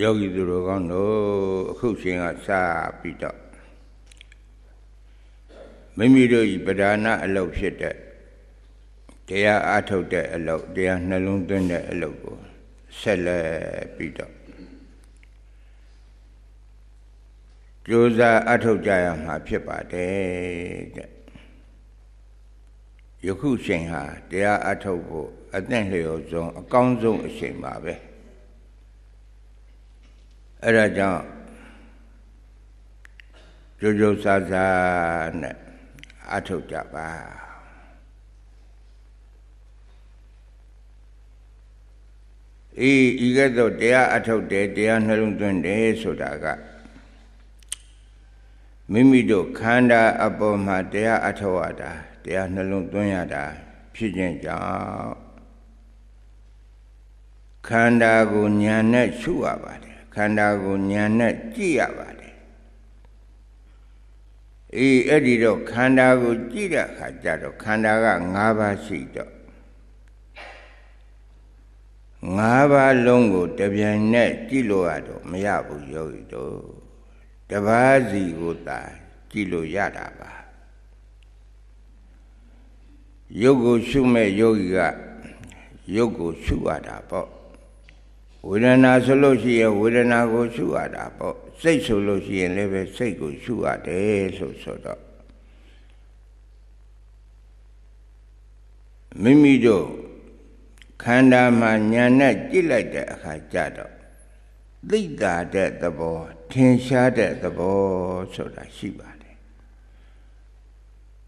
ယောဂီသူတော်ကောင်းတို့အခုချိန်ကစပြီးတော့မိမိတို့ဤပဓာနာအလုပ်ဖြစ်တဲ့တရားအားထုတ်တဲ့အလုပ်တရားနှလုံးသွင်းတဲ့အလုပ်ကိုဆက်လက်ပြီးတော့ကြိုးစားအထုတ်ကြရမှာဖြစ်ပါတယ်တဲ့ယခုချိန်ဟာတရားအထုတ်ဖို့အသင့်လျော်ဆုံးအကောင်းဆုံးအချိန်ပါပဲ အဲ့ဒါကြောင့်ကြိုးကြိုးစားစားနဲ့အထုတ်ကြပါအေးဤကဲ့သို့တရားအထုတ်တယ်တရားနှလုံးသွင်းတယ်ဆိုတာကမိမိတို့ခန္ဓာအပေါ်မှာတရားအထောက်ရတာတရားနှလုံးသွင်းရတာဖြစ်ခြင်းကြောင့်ခန္ဓာကိုဉာဏ်နဲ့ရှုရပါတယ် ခန္ဓာကိုဉာဏ်နဲ့ကြည့်ရပါတယ်အေးအဲ့ဒီတော့ခန္ဓာကိုကြည့်တဲ့အခါကျတော့ခန္ဓာက၅ပါးရှိတော့၅ပါးလုံးကိုတပြိုင်နက်ကြည့်လို့ရတော့မရဘူးယောဂီတို့တပါးစီကိုသာကြည့်လို့ရတာပါယုတ်ကိုရှုမဲ့ယောဂီကယုတ်ကိုရှုရတာပေါ့ ဝေဒနာဆိုလို့ရှိရင်ဝေဒနာကိုရှုရတာပေါ့စိတ်ဆိုလို့ရှိရင်လည်းပဲစိတ်ကိုရှုရတယ်လို့ဆိုတော့မိမိတို့ခန္ဓာမှာညာနဲ့ကြည့်လိုက်တဲ့အခါကျတော့သိတာတဲ့သဘောထင်ရှားတဲ့သဘောဆိုတာရှိပါတယ်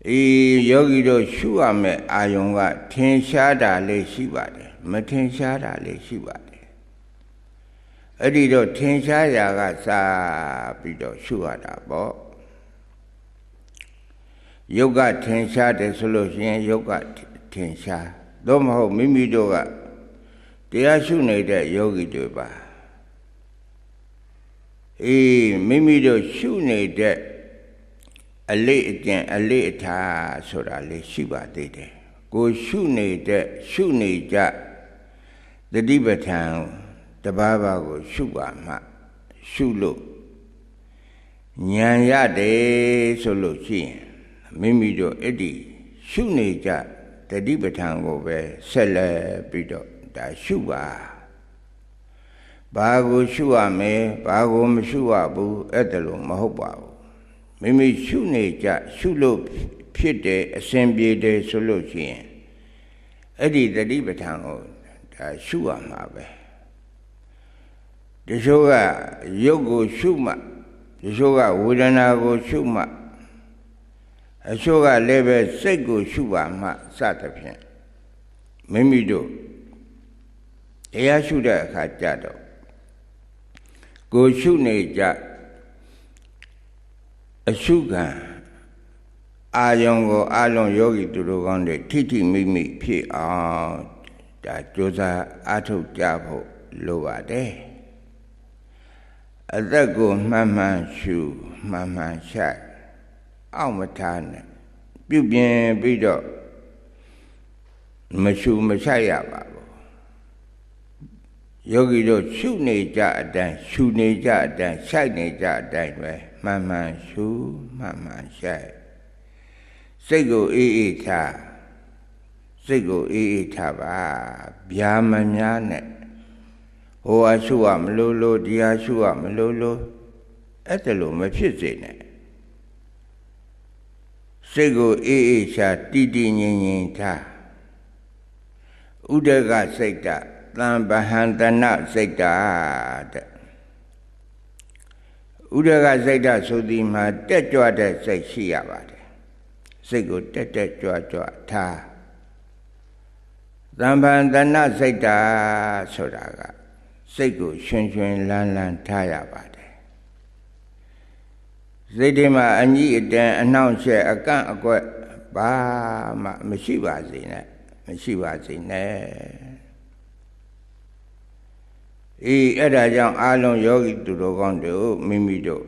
အေးယောဂီတို့ရှုရမယ့်အာယုံကထင်ရှားတာလေးရှိပါတယ်မထင်ရှားတာလေးရှိပါတယ် အဲ့ဒီတော့ထင်ရှားရာကစပြီးတော့ရှုရတာပေါ့ယုတ်ကထင်ရှားတယ်ဆိုလို့ရှိရင်ယုတ်ကထင်ရှားသို့မဟုတ်မိမိတို့ကတရားရှုနေတဲ့ယောဂီတွေပါအေးမိမိတို့ရှုနေတဲ့အလေးအကျင့်အလေးအထားဆိုတာလေးရှိပါသေးတယ်ကိုရှုနေတဲ့ရှုနေကြတတိပဋ္ဌာန် တပါးပါးကိုရှုပါမှ ရှုလို့ဉာဏ်ရတယ်ဆိုလို့ရှိရင်မိမိတို့အဲ့ဒီရှုနေကြတတိပဋ္ဌာန်ကိုပဲဆက်လက်ပြီးတော့ဒါရှုပါဘာကိုရှုရမယ်ဘာကိုမရှုရဘူးအဲ့ဒါလို့မဟုတ်ပါဘူးမိမိရှုနေကြရှုလို့ဖြစ်တယ်အစဉ်ပြေတယ်ဆိုလို့ရှိရင်အဲ့ဒီတတိပဋ္ဌာန်ကိုဒါရှုရမှာပဲ တချို့ကရုပ်ကိုရှုမှတချို့ကဝေဒနာကိုရှုမှအချို့ကလည်းပဲစိတ်ကိုရှုပါမှစသဖြင့်မိမိတို့တရားရှုတဲ့အခါကြတော့ကိုရှုနေကြအရှုခံအာယုံကိုအာလုံးယောဂီသူတို့ကောင်းတွေထိထိမိမိဖြစ်အောင်ဒါကြိုးစားအားထုတ်ကြဖို့လိုပါတယ် အသက်ကိုမှန်မှန်ရှုမှန်မှန်ရှိုက်အောက်မထားနဲ့ပြုပြင်ပြီးတော့မရှုမရှိုက်ရပါဘူးယောဂီတို့ရှုနေကြအတိုင်းရှုနေကြအတိုင်းရှိုက်နေကြအတိုင်းပဲမှန်မှန်ရှုမှန်မှန်ရှိုက်စိတ်ကိုအေးအေးထားစိတ်ကိုအေးအေးထားပါဗျာမများနဲ့ ဟိုအရှုရမလို့လို့ဒီအရှုရမလို့လို့အဲ့ဒါလို့မဖြစ်စေနဲ့စိတ်ကိုအေးအေးရှာတည်တည်ငြိမ်ငြိမ်ထားဥဒကစိတ်တသံဗဟန္တနစိတ်တတဲ့ဥဒကစိတ်တဆိုသည်မှာတက်ကြွတဲ့စိတ်ရှိရပါတယ်စိတ်ကိုတက်တက်ကြွကြွထားသံဗဟန္တနစိတ်တဆိုတာက စိတ်ကိုရှင်ရှင်လန်းလန်းထားရပါတယ်စိတ်ထဲမှာအညီအတန်အနှောင့်အယှက်အကန့်အကွက်ဘာမှမရှိပါစေနဲ့မရှိပါစေနဲ့အေးအဲ့ဒါကြောင့်အာလုံးယောဂီသူတော်ကောင်းတို့မိမိတို့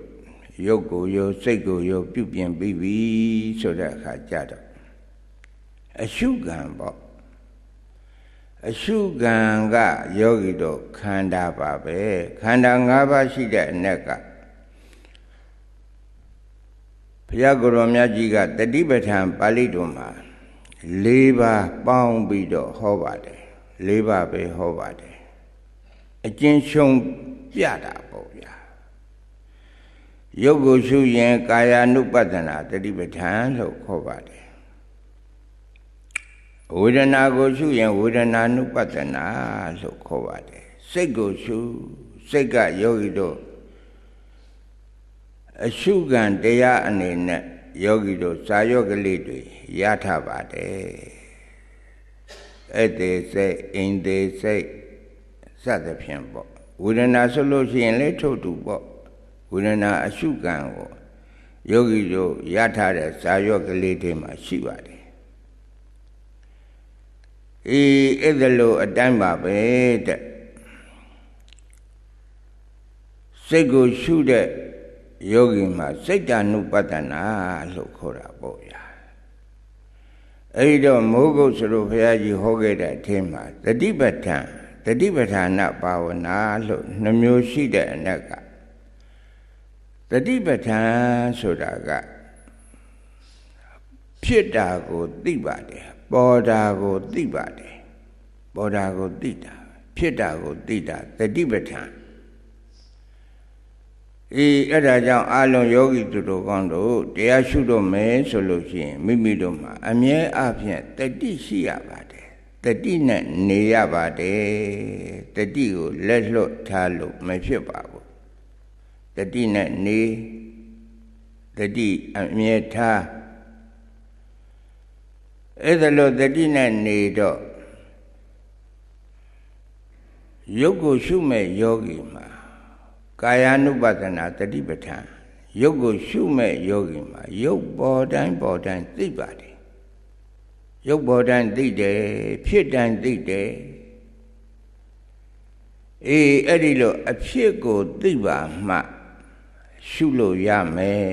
ရုပ်ကိုရောစိတ်ကိုရောပြုပြင်ပြီးပြီဆိုတဲ့အခါကြတော့အရှုခံပေါ့ အရှုခံကယောဂီတို့ခန္ဓာပါပဲခန္ဓာ၅ပါးရှိတဲ့အ ਨੇ ကဘုရားကိုယ်တော်မြတ်ကြီးကတတိပဋ္ဌာန်ပါဠိတော်မှာ၄ပါးပေါင်းပြီးတော့ဟောပါတယ်၄ပါးပဲဟောပါတယ်အကျဉ်းရှုံးပြတာပေါ့ဗျာယုတ်ကိုရှုရင်ကာယ ानु ပတနာတတိပဋ္ဌာန်လို့ခေါ်ပါတယ် ဝေဒနာကိုရှုရင်ဝေဒနာ ानु ပတနာလို့ခေါ်ပါတယ်စိတ်ကိုရှုစိတ်ကယောဂီတို့အရှုခံတရားအနေနဲ့ယောဂီတို့ဇာယောကလေးတွေရထပါတယ်အဲ့ဒီစိတ်အင်းဒီစိတ်စသဖြင့်ပေါ့ဝေဒနာဆိုလို့ရှိရင်လည်းထုတ်တူပေါ့ဝေဒနာအရှုခံကိုယောဂီတို့ရထားတဲ့ဇာယောကလေးတွေမှာရှိပါတယ် အေးအဲ့ဒါလို့အတိုင်းပါပဲတဲ့စိတ်ကိုရှုတဲ့ယောဂီမှာစိတ်တ ानु ပတ္တနာလို့ခေါ်တာပေါ့ဗျာအဲ့ဒီတော့မိုးကုတ်ဆိုလို့ဘုရားကြီးဟောခဲ့တဲ့အထင်းမှာတတိပဋ္ဌာန်တတိပဋ္ဌာနဘာဝနာလို့နှမျိုးရှိတဲ့အနက်ကတတိပဋ္ဌာန်ဆိုတာကဖြစ်တာကိုသိပါတယ် ပေါ်တာကိုသိပါတယ်ပေါ်တာကိုသိတာဖြစ်တာကိုသိတာတတိပဋ္ဌာန်အေးအဲ့ဒါကြောင့်အလုံးယောဂီသူတို့ကောင်းတို့တရားရှုတော့မယ်ဆိုလို့ရှိရင်မိမိတို့မှာအမြဲအဖြင့်တတိရှိရပါတယ်တတိနဲ့နေရပါတယ်တတိကိုလက်လွတ်ထားလို့မဖြစ်ပါဘူးတတိနဲ့နေတတိအမြဲထား အဲ့ဒါလို့တတိနဲ့နေတော့ယုတ်ကိုရှုမဲ့ယောဂီမှာကာယ ानु ပဒနာတတိပဋ္ဌာန်ရုပ်ကိုရှုမဲ့ယောဂီမှာရုပ်ပေါ်တိုင်းပေါ်တိုင်းသိပါတယ်ရုပ်ပေါ်တိုင်းသိတယ်ဖြစ်တိုင်းသိတယ်အေးအဲ့ဒီလိုအဖြစ်ကိုသိပါမှ ရှုလို့ရမယ်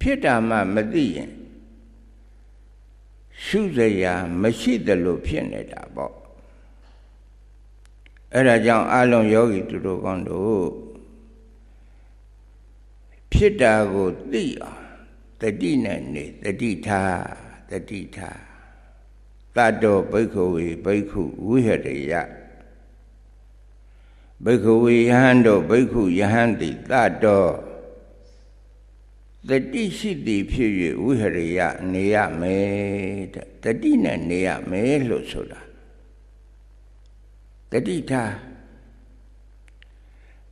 ဖြစ်တာမှမသိရင် ရှုစရာမရှိသလိုဖြစ်နေတာပေါ့အဲ့ဒါကြောင့်အလုံးယောဂီသူတို့ကောင်းတို့ဖြစ်တာကိုသိအောင်တတိနဲ့နေတတိထားတတိထားတတ္တောဘိက္ခဝေဘိက္ခုဝိဟရိယဘိက္ခဝေယဟန်တို့ဘိက္ခုယဟန်တိတတ္တော တတိရှိသည်ဖြစ်၍ဝိဟရိယနေရမယ်တဲ့တတိနဲ့နေရမယ်လို့ဆိုတာတတိထား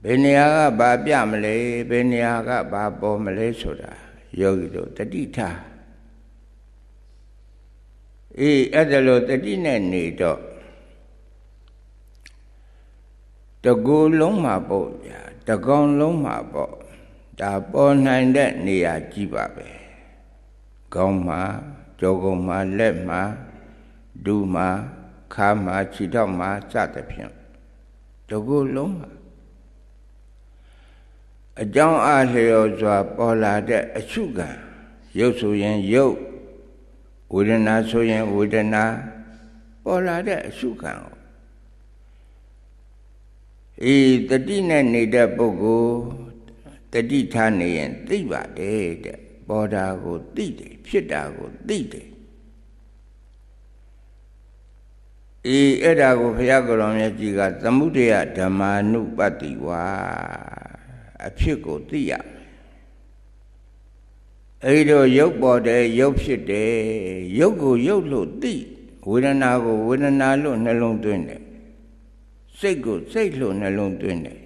ဘယ်နေရာကဘာပြမလဲဘယ်နေရာကဘာပေါ်မလဲဆိုတာယောဂီတို့တတိထားအေးအဲ့ဒါလို့တတိနဲ့နေတော့တကူလုံးမှာပေါ့ဗျာတကောင်လုံးမှာပေါ့ ဒါပေါ်နိုင်တဲ့နေရာကြီးပါပဲခေါင်းမှာကြောကုံမှာလက်မှာဒူးမှာခါမှာခြေထောက်မှာစသဖြင့်တကူလုံးမှာအကြောင်းအားလျော်စွာပေါ်လာတဲ့အချုပ်ကံရုပ်ဆိုရင်ရုပ်ဝေဒနာဆိုရင်ဝေဒနာပေါ်လာတဲ့အချုပ်ကံအေးတတိနဲ့နေတဲ့ပုဂ္ဂိုလ် တတိထားနေရင်သိပါတယ်တဲ့ပေါ်တာကိုသိတယ်ဖြစ်တာကိုသိတယ်အေးအဲ့ဒါကိုဘုရားကိုယ်တော်မြတ်ကြီးကသမုဒယဓမ္မာနုပတ္တိဝါအဖြစ်ကိုသိရအဲ့တော့ရုပ်ပေါ်တယ်ရုပ်ဖြစ်တယ်ရုပ်ကိုရုပ်လို့သိဝေဒနာကိုဝေဒနာလို့နှလုံးသွင်းတယ်စိတ်ကိုစိတ်လို့နှလုံးသွင်းတယ်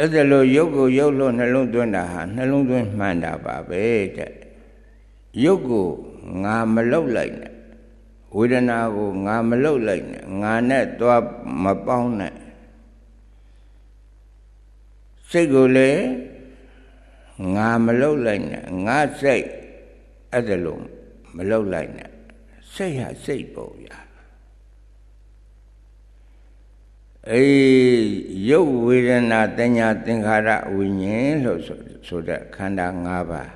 အဲ့ဒါလို့ရုပ်ကိုရုပ်လို့နှလုံးသွင်းတာဟာနှလုံးသွင်းမှန်တာပါပဲတဲ့ရုပ်ကိုငါမလုတ်လိုက်နဲ့ဝေဒနာကိုငါမလုတ်လိုက်နဲ့ငါနဲ့သွားမပေါင်းနဲ့စိတ်ကိုလည်းငါမလုတ်လိုက်နဲ့ငါစိတ်အဲ့ဒါလို့မလုတ်လိုက်နဲ့စိတ်ဟာစိတ်ပေါ့ဗျာ အေးရုပ်ဝေဒနာတညာသင်္ခါရဝိညာဉ်လို့ဆိုတဲ့ခန္ဓာ၅ပါး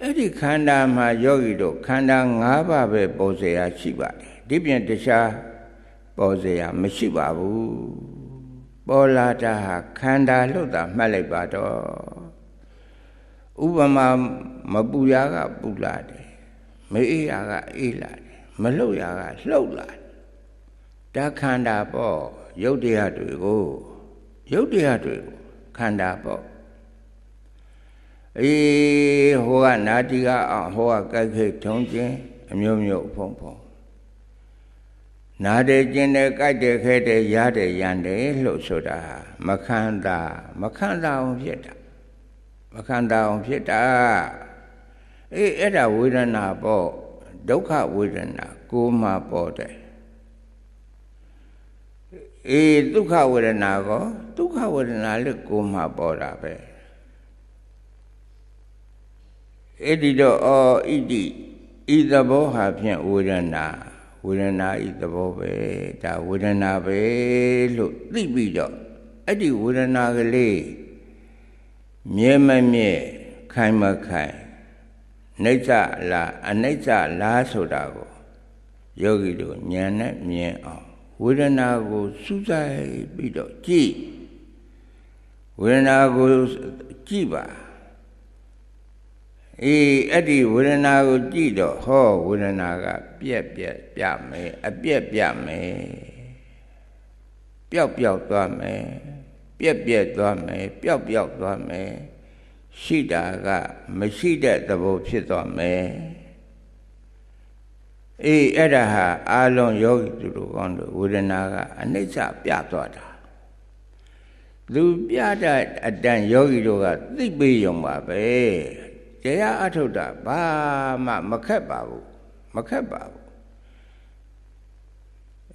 အဲ့ဒီခန္ဓာမှာယောဂီတို့ခန္ဓာ၅ပါးပဲပေါ်เสียရရှိပါတယ်ဒီပြင်တခြားပေါ်เสียရမရှိပါဘူးပေါ်လာတာဟာခန္ဓာလို့သာမှတ်လိုက်ပါတော့ဥပမာမပူရကပူလာတယ်မအေးရကအေးလာတယ်မလှုပ်ရကလှုပ်လာတယ် ဒါခန္ဓာပေါ့ရုပ်တရားတွေကိုရုပ်တရားတွေကိုခန္ဓာပေါ့အေးဟိုကနာတိကအောင်ဟိုကကြိုက်ခိတ်ထုံးခြင်းအမျိုးမျိုးဖုံဖုံနာတယ်ကျင်တယ်ကြိုက်တယ်ခဲတယ်ရတယ်ရန်တယ်လို့ဆိုတာမခန္ဓာမခန္ဓာအောင်ဖြစ်တာမခန္ဓာအောင်ဖြစ်တာအေးအဲ့ဒါဝေဒနာပေါ့ဒုက္ခဝေဒနာကိုမှပေါ်တယ် အေးဒုက္ခဝေဒနာကောဒုက္ခဝေဒနာလည်းကိုမှပေါ်တာပဲအဲ့ဒီတော့အော်ဣတိဤသဘောဟာဖြင့်ဝေဒနာဝေဒနာဤသဘောပဲဒါဝေဒနာပဲလို့သိပြီးတော့အဲ့ဒီဝေဒနာကလေးမြဲမမြဲခိုင်မခိုင်နှိစ္စလားအနှိစ္စလားဆိုတာကိုယောဂီတို့ဉာဏ်နဲ့မြင်အောင် ဝေဒနာကိုစူးစိုက်ပြီးတော့ကြည့်ဝေဒနာကိုကြည့်ပါအေးအဲ့ဒီဝေဒနာကိုကြည့်တော့ဟောဝေဒနာက ပြက်ပြက်ပြမယ်အပြက်ပြမယ်ပျောက်ပျောက်သွားမယ်ပြက်ပြက်သွားမယ်ပျောက်ပျောက်သွားမယ်ရှိတာကမရှိတဲ့သဘောဖြစ်သွားမယ် အေးအဲ့ဒါဟာအာလုံးယောဂီသူတို့ကောင်းတို့ဝေဒနာကအနိစ္စပြသွားတာသူပြတဲ့အတန်ယောဂီတို့ကသိပေးရုံပါပဲတရားအထုတ်တာဘာမှမခက်ပါဘူးမခက်ပါဘူး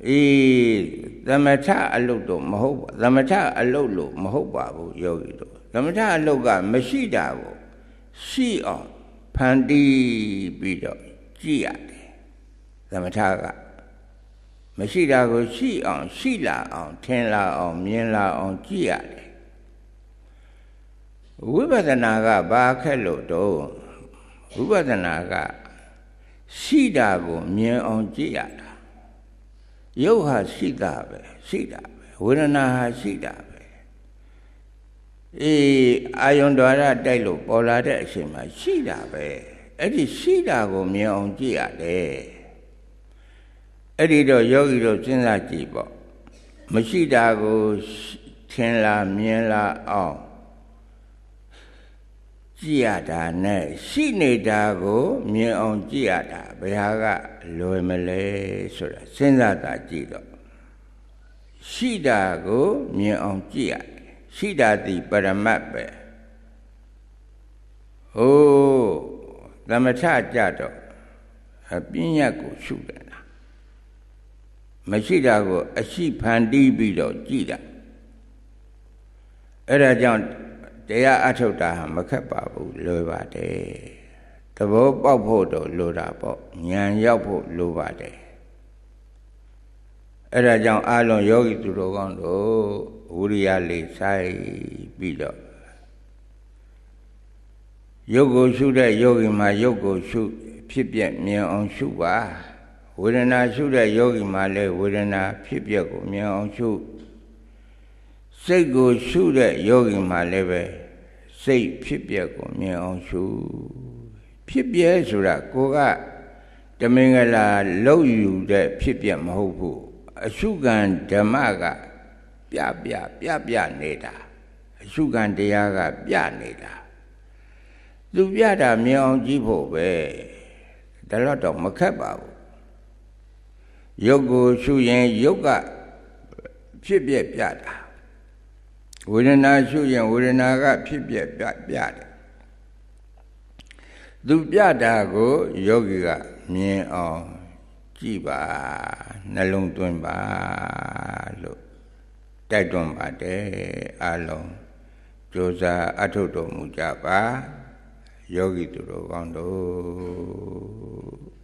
အေးသမထအလုတ်တော့မဟုတ်ပါသမထအလုတ်လို့မဟုတ်ပါဘူးယောဂီတို့သမထအလုတ်ကမရှိတာကိုရှိအောင်ဖန်တီးပြီးတော့ကြည့်ရတယ်သ မထကမရှိတာကိုရှိအောင်ရှိလာအောင်ထင်လာအောင်မြင်လာအောင်ကြည့်ရတယ်ဝိပဿနာကဘာခက်လို့တော့ဝိပဿနာကရှိတာကိုမြင်အောင်ကြည့်ရတာရုပ်ဟာရှိတာပဲရှိတာပဲဝေဒနာဟာရှိတာပဲအေးအာယုံတော်ရတိုက်လို့ပေါ်လာတဲ့အချိန်မှာရှိတာပဲအဲ့ဒီရှိတာကိုမြင်အောင်ကြည့်ရတယ် အဲ့ဒီတော့ယောဂီတို့စဉ်းစားကြည့်ပေါ့မရှိတာကိုထင်လာမြင်လာအောင်ကြည့်ရတာနဲ့ရှိနေတာကိုမြင်အောင်ကြည့်ရတာဘယ်ဟာကလွယ်မလဲဆိုတာစဉ်းစားတာကြည့်တော့ရှိတာကိုမြင်အောင်ကြည့်ရတယ်ရှိတာဒီပရမတ်ပဲဟိုးသမထကြတော့အပညာကိုရှုတယ်လား မရှိတာကို အရှိဖန်တီးပြီးတော့ကြည့်တာအဲ့ဒါကြောင့်တရားအထုတ်တာဟာမခက်ပါဘူးလွယ်ပါတယ်သဘောပေါက်ဖို့တော့လိုတာပေါ့ဉာဏ်ရောက်ဖို့လိုပါတယ်အဲ့ဒါကြောင့်အာလွန်ယောဂီသူတော်ကောင်းတို့ဝိရိယလေးဆိုင်ပြီးတော့ယုတ်ကိုရှုတဲ့ယောဂီမှာယုတ်ကိုရှုဖြစ်ပြမြင်အောင်ရှုပါ ဝေဒနာရှုတဲ့ယောဂီမှာလည်းဝေဒနာဖြစ်ပြကိုမြင်အောင်ရှုစိတ်ကိုရှုတဲ့ယောဂီမှာလည်းပဲစိတ်ဖြစ်ပျက်ကိုမြင်အောင်ရှုဖြစ်ပျက်ဆိုတာကိုကတမင်္ဂလာလောက်ယူတဲ့ဖြစ်ပျက်မဟုတ်ဘူးအရှုခံဓမ္မကပြပြပြပြနေတာအရှုခံတရားကပြနေတာသူပြတာမြင်အောင်ကြည့်ဖို့ပဲဒါတော့တော့မခက်ပါဘူး ယုတ်ကိုရှုရင်ယုတ်ကဖြစ်ပြပြတာဝေဒနာရှုရင်ဝေဒနာကဖြစ်ပြပြပြတယ်သူပြတာကိုယောဂီကမြင်အောင်ကြည့်ပါနှလုံးသွင်းပါလို့တိုက်တွန်းပါတယ်အလုံးကြိုးစားအထုတ်တော်မူကြပါယောဂီသူတော်ကောင်းတို့